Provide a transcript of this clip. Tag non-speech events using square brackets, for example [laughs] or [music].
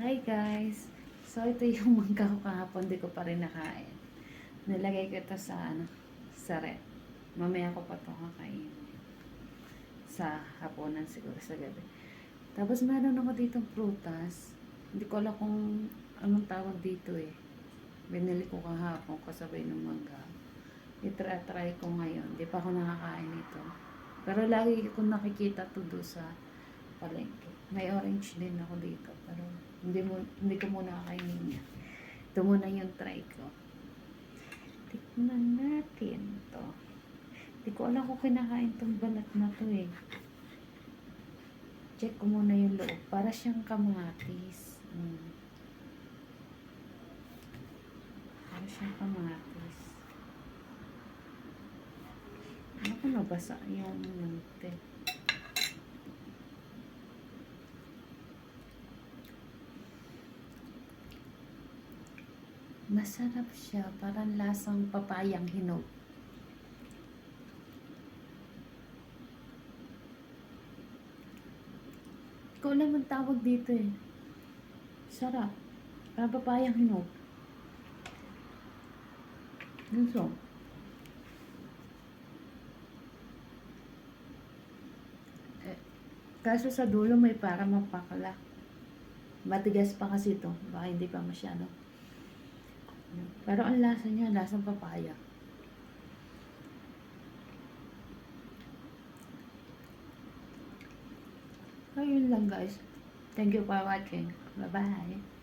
Hi guys! So ito yung [laughs] mangga ko kahapon, di ko pa rin nakain. Nilagay ko ito sa ano, sa rep. Mamaya ko pa ito kakain. Sa hapunan siguro sa gabi. Tapos meron ako ditong prutas. Hindi ko alam kung anong tawag dito eh. Binili ko kahapon kasabay ng mangga. I-try ko ngayon. Di pa ako nakakain ito. Pero lagi ko nakikita to sa palengke. May orange din ako dito. Pero hindi, mo, hindi ko muna kakainin niya. Ito muna yung try ko. Tikman natin to. Hindi ko alam kung kinakain tong balat na to eh. Check ko muna yung loob. Para siyang kamatis. Mm. Para siyang kamatis. Ano ko nabasa yung nante? Masarap siya. Parang lasang papayang hinog. Ikaw lang ang tawag dito eh. Sarap. Parang papayang hinog. Gusto. Eh, kaso sa dulo may para mapakala. Matigas pa kasi ito. Baka hindi pa masyado. Pero ang lasa niya, lasang papaya. Ayun lang guys. Thank you for watching. Bye-bye.